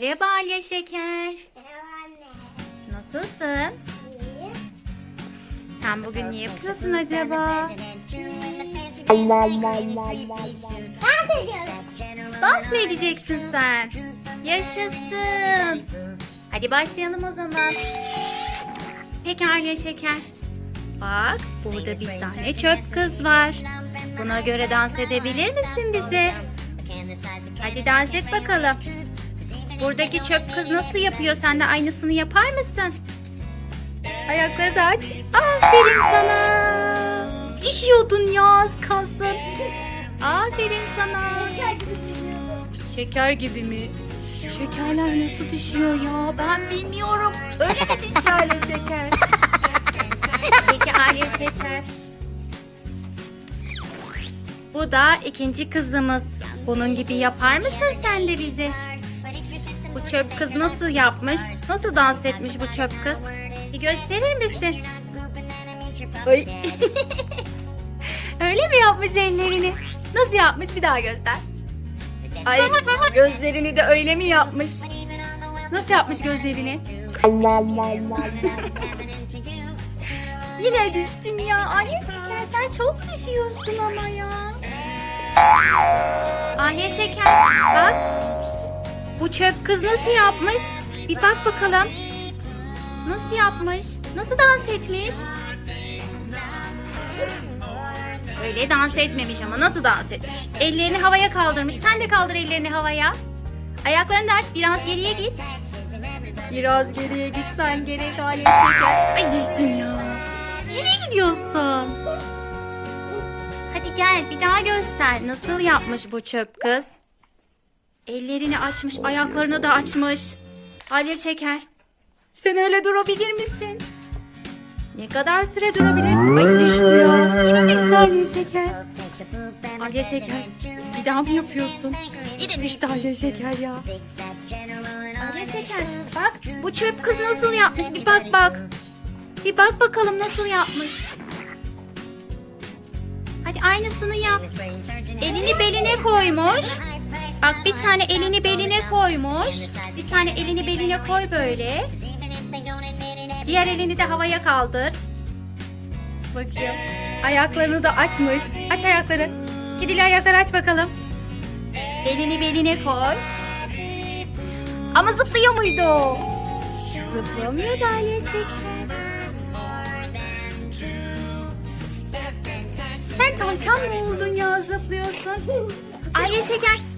Merhaba Alya Şeker. Merhaba anne. Nasılsın? İyi. Sen bugün ne yapıyorsun acaba? Dans ediyorum. Dans mı edeceksin sen? Yaşasın. Hadi başlayalım o zaman. Peki Alya Şeker. Bak burada bir tane çöp kız var. Buna göre dans edebilir misin bize? Hadi dans et bakalım. Buradaki çöp kız nasıl yapıyor? Sen de aynısını yapar mısın? Ayakları da aç. Aferin sana. Düşüyordun ya az kalsın. Aferin sana. Şeker gibi mi? Şekerler nasıl düşüyor ya? Ben bilmiyorum. Öyle mi Alya Şeker? Peki Alya Şeker. Bu da ikinci kızımız. Bunun gibi yapar mısın sen de bizi? Bu çöp kız nasıl yapmış? Nasıl dans etmiş bu çöp kız? Bir gösterir misin? Ay. Öyle mi yapmış ellerini? Nasıl yapmış? Bir daha göster. Ay gözlerini de öyle mi yapmış? Nasıl yapmış gözlerini? Yine düştün ya. Alya Şeker sen çok düşüyorsun ama ya. Alya Şeker bak. Bu çöp kız nasıl yapmış? Bir bak bakalım. Nasıl yapmış? Nasıl dans etmiş? Öyle dans etmemiş ama nasıl dans etmiş? Ellerini havaya kaldırmış. Sen de kaldır ellerini havaya. Ayaklarını da aç. Biraz geriye git. Biraz geriye gitmen gerek Alya Şeker. Ay düştün ya. Nereye gidiyorsun? Hadi gel bir daha göster. Nasıl yapmış bu çöp kız? Ellerini açmış, ayaklarını da açmış. Alya Şeker. Sen öyle durabilir misin? Ne kadar süre durabilirsin? Ay düştü ya. Yine düştü Alya Şeker. Alya Şeker. Bir daha mı yapıyorsun? Yine düştü Alya Şeker ya. Alya Şeker. Bak bu çöp kız nasıl yapmış? Bir bak bak. Bir bak bakalım nasıl yapmış. Hadi aynısını yap. Elini beline koymuş. Bak bir tane elini beline koymuş. Bir tane elini beline koy böyle. Diğer elini de havaya kaldır. Bakayım. Ayaklarını da açmış. Aç ayakları. Kedili ayakları aç bakalım. Elini beline koy. Ama zıplıyor muydu? Zıplamıyor da Alya Şeker. Sen tavşan mı oldun ya zıplıyorsun? Alya Şeker.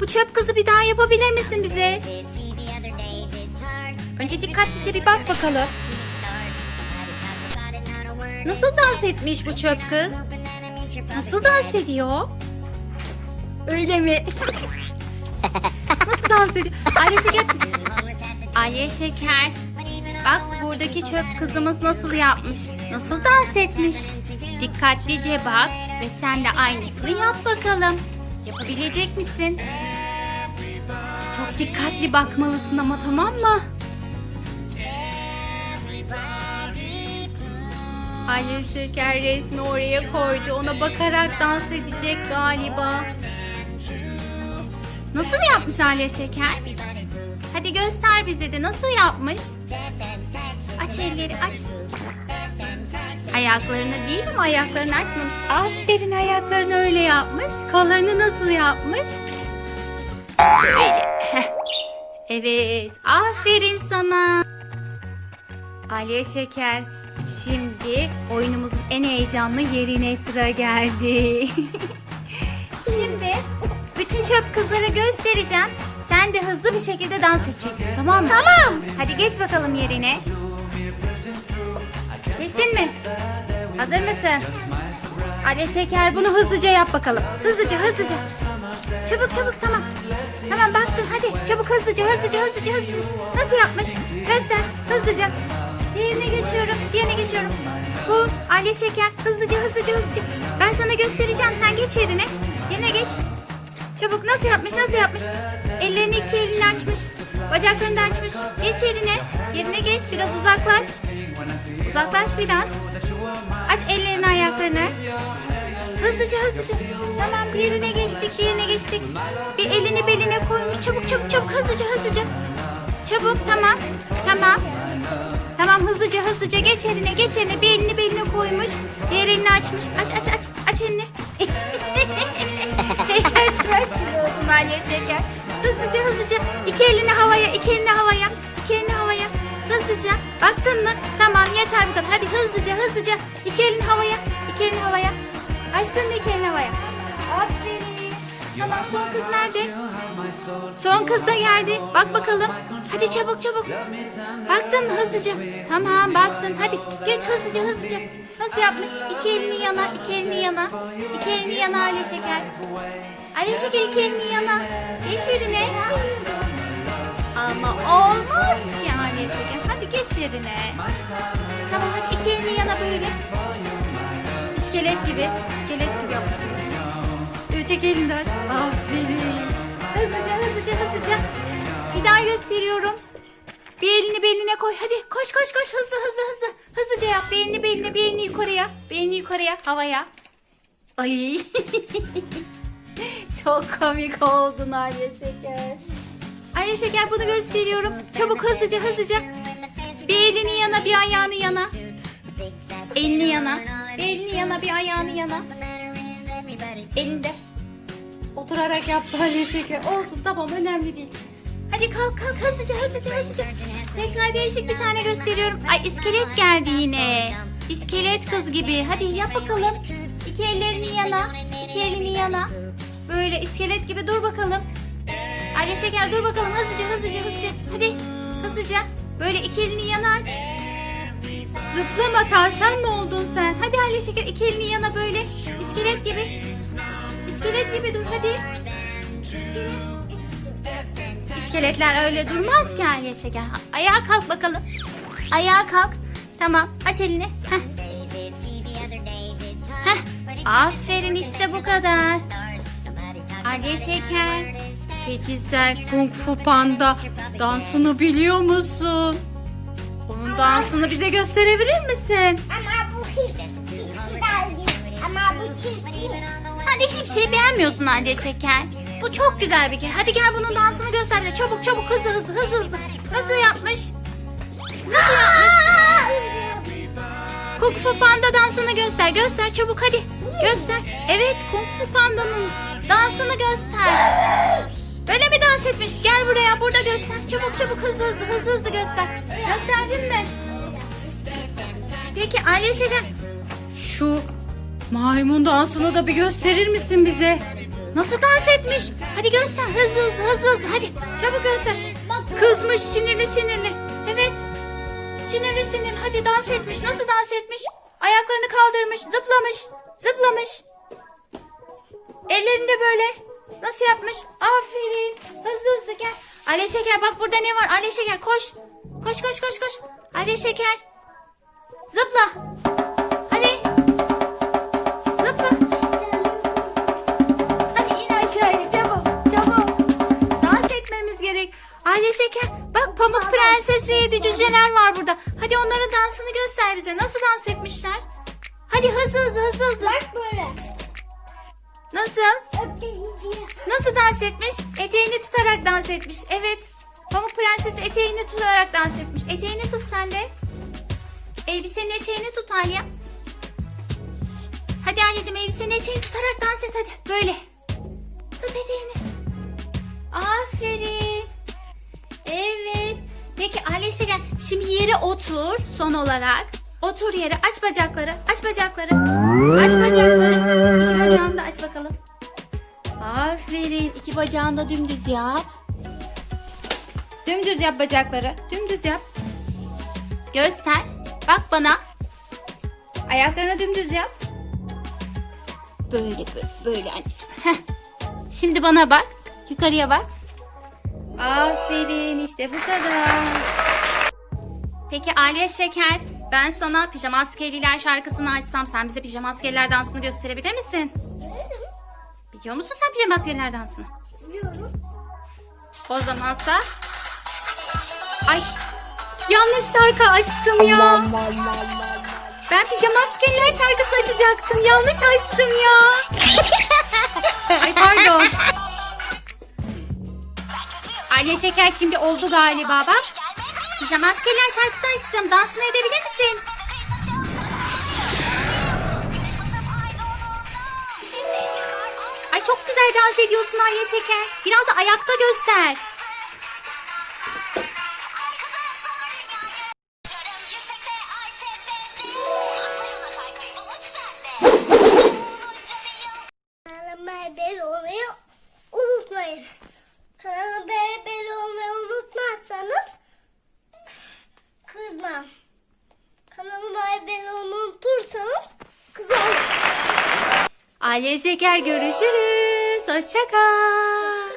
Bu çöp kızı bir daha yapabilir misin bize? Önce dikkatlice bir bak bakalım. Nasıl dans etmiş bu çöp kız? Nasıl dans ediyor? Öyle mi? Nasıl dans ediyor? Ayşe Şeker. Ayşe Şeker. Bak buradaki çöp kızımız nasıl yapmış? Nasıl dans etmiş? Dikkatlice bak ve sen de aynısını yap bakalım. Yapabilecek misin? Çok dikkatli bakmalısın ama tamam mı? Hayır şeker resmi oraya koydu. Ona bakarak dans edecek galiba. Nasıl yapmış Alya Şeker? Hadi göster bize de nasıl yapmış? Aç elleri aç. Ayaklarını değil mi? Ayaklarını açmamış. Aferin ayaklarını öyle yapmış. Kollarını nasıl yapmış? Böyle. Evet. Aferin sana. Aliye Şeker. Şimdi oyunumuzun en heyecanlı yerine sıra geldi. Şimdi bütün çöp kızları göstereceğim. Sen de hızlı bir şekilde dans edeceksin tamam mı? Tamam. Hadi geç bakalım yerine. Geçtin mi? Hazır mısın? Ali Şeker bunu hızlıca yap bakalım. Hızlıca hızlıca. Çabuk çabuk tamam. Tamam baktın hadi çabuk hızlıca hızlıca hızlıca hızlıca. Nasıl yapmış? Göster hızlıca. Diğerine geçiyorum. Diğerine geçiyorum. Bu Ali Şeker hızlıca hızlıca hızlıca. Ben sana göstereceğim sen geç yerine. Yerine geç. Çabuk nasıl yapmış nasıl yapmış? Ellerini iki elini açmış. Bacaklarını da açmış. Geç yerine. Yerine geç biraz uzaklaş. Uzaklaş biraz. Aç ellerini ayaklarını. Hızlıca hızlıca. Tamam diğerine geçtik diğerine geçtik. Bir elini beline koymuş. Çabuk çabuk çabuk hızlıca hızlıca. Çabuk tamam. Tamam. Tamam hızlıca hızlıca geç eline geç eline. Bir elini beline koymuş. Diğer elini açmış. Aç aç aç. Aç elini. Heykeltıraş gibi oldun Aliye Şeker. Hızlıca hızlıca. İki elini havaya iki elini havaya. iki elini. Hızlıca. Baktın mı? Tamam yeter bu kadar. Hadi hızlıca hızlıca. İki elini havaya. iki elini havaya. Açtın mı iki elini havaya? Aferin. Tamam son kız nerede? Son kız da geldi. Bak bakalım. Hadi çabuk çabuk. Baktın mı hızlıca? Tamam baktın. Hadi geç hızlıca hızlıca. Nasıl yapmış? İki elini yana, iki elini yana. İki elini yana Ale Şeker. Ale Şeker iki elini yana. Geç yerine. Ama olmaz ki Şeker. Hadi geç yerine. Tamam hadi iki elini yana böyle. İskelet gibi. İskelet gibi yap. Öteki elini de aç. Aferin. Hızlıca hızlıca hızlıca. Bir daha gösteriyorum. Bir elini beline koy. Hadi koş koş koş hızlı hızlı hızlı. Hızlıca yap. Bir elini beline bir elini yukarıya. Bir elini yukarıya havaya. Ay. Çok komik oldun Arya Şeker. Arya Şeker bunu gösteriyorum. Çabuk hızlıca hızlıca. Bir elini yana bir ayağını yana. Elini yana. Bir elini yana bir ayağını yana. Elinde. Oturarak yaptı Arya Şeker. Olsun tamam önemli değil. Hadi kalk kalk hızlıca hızlıca hızlıca. Tekrar değişik bir tane gösteriyorum. Ay iskelet geldi yine. İskelet kız gibi. Hadi yap bakalım. İki ellerini yana. iki elini yana. Böyle iskelet gibi dur bakalım. Arya Şeker dur bakalım hızlıca hızlıca hızlıca. Hadi hızlıca. Böyle iki elini yana aç. Zıplama tavşan mı oldun sen? Hadi Arya Şeker iki elini yana böyle. İskelet gibi. İskelet gibi dur hadi. İskeletler öyle durmaz ki Arya Şeker. Ayağa kalk bakalım. Ayağa kalk. Tamam aç elini. Heh. Heh. Aferin işte bu kadar. Arya Şeker. Peki sen Kung Fu Panda dansını biliyor musun? Onun dansını bize gösterebilir misin? Ama bu hiç, güzel değil. Ama bu çirkin. Sen de hiçbir şey beğenmiyorsun Arya Şeker. Bu çok güzel bir kere. Hadi gel bunun dansını göster bize. Çabuk çabuk hızlı hızlı hızlı hızlı. Nasıl yapmış? Nasıl yapmış? Kung Fu Panda dansını göster. Göster çabuk hadi. Göster. Evet Kung Fu Panda'nın dansını göster. Böyle mi dans etmiş? Gel buraya burada göster. Çabuk çabuk hızlı hızlı hızlı hızlı göster. Gösterdin mi? Peki Ayşe Şeker. Şu maymun dansını da bir gösterir misin bize? Nasıl dans etmiş? Hadi göster hızlı hızlı hızlı hızlı. Hadi çabuk göster. Kızmış sinirli sinirli. Evet. Sinirli sinirli. Hadi dans etmiş. Nasıl dans etmiş? Ayaklarını kaldırmış. Zıplamış. Zıplamış. Ellerinde böyle. Nasıl yapmış? Aferin. Hızlı hızlı gel. Ale Şeker bak burada ne var? Ale Şeker koş. Koş koş koş koş. Ale Şeker. Zıpla. Hadi. Zıpla. Hadi in aşağıya çabuk çabuk. Dans etmemiz gerek. Aile şeker. Bak Pamuk Prenses ve Yedi Cüceler var burada. Hadi onların dansını göster bize. Nasıl dans etmişler? Hadi hızlı hızlı hızlı hızlı. Bak böyle. Nasıl? Nasıl dans etmiş? Eteğini tutarak dans etmiş. Evet. Pamuk Prenses eteğini tutarak dans etmiş. Eteğini tut sen de. Elbisenin eteğini tut Alya. Hadi anneciğim elbisenin eteğini tutarak dans et hadi. Böyle. Tut eteğini. Aferin. Evet. Peki Alya gel. Şimdi yere otur son olarak. Otur yere. Aç bacakları. Aç bacakları. Aç bacakları. İki bacağını da aç bakalım. Aferin. İki bacağını da dümdüz yap. Dümdüz yap bacakları. Dümdüz yap. Göster. Bak bana. Ayaklarını dümdüz yap. Böyle böyle, böyle anneciğim. Heh. Şimdi bana bak. Yukarıya bak. Aferin işte bu kadar. Peki Aliye Şeker, ben sana Pijama Askeriler şarkısını açsam sen bize Pijama Askeriler dansını gösterebilir misin? Biliyor musun sen Pijama Askeriler dansını? Biliyorum. O zamansa... Ay yanlış şarkı açtım ya. Ben pijama askeriler şarkısı açacaktım. Yanlış açtım ya. Ay pardon. Alya Şeker şimdi oldu galiba bak. Pijama askerler şarkısı açtım. Dansını edebilir misin? Çok güzel dans ediyorsun Alya Şeker. Biraz da ayakta göster. Kanalıma haber olmayı unutmayın. Kanalıma haber olmayı unutmazsanız kızmam. Kanalıma haber olmayı unutursanız kızarım. Alya Şeker görüşürüz. Hoşça kal.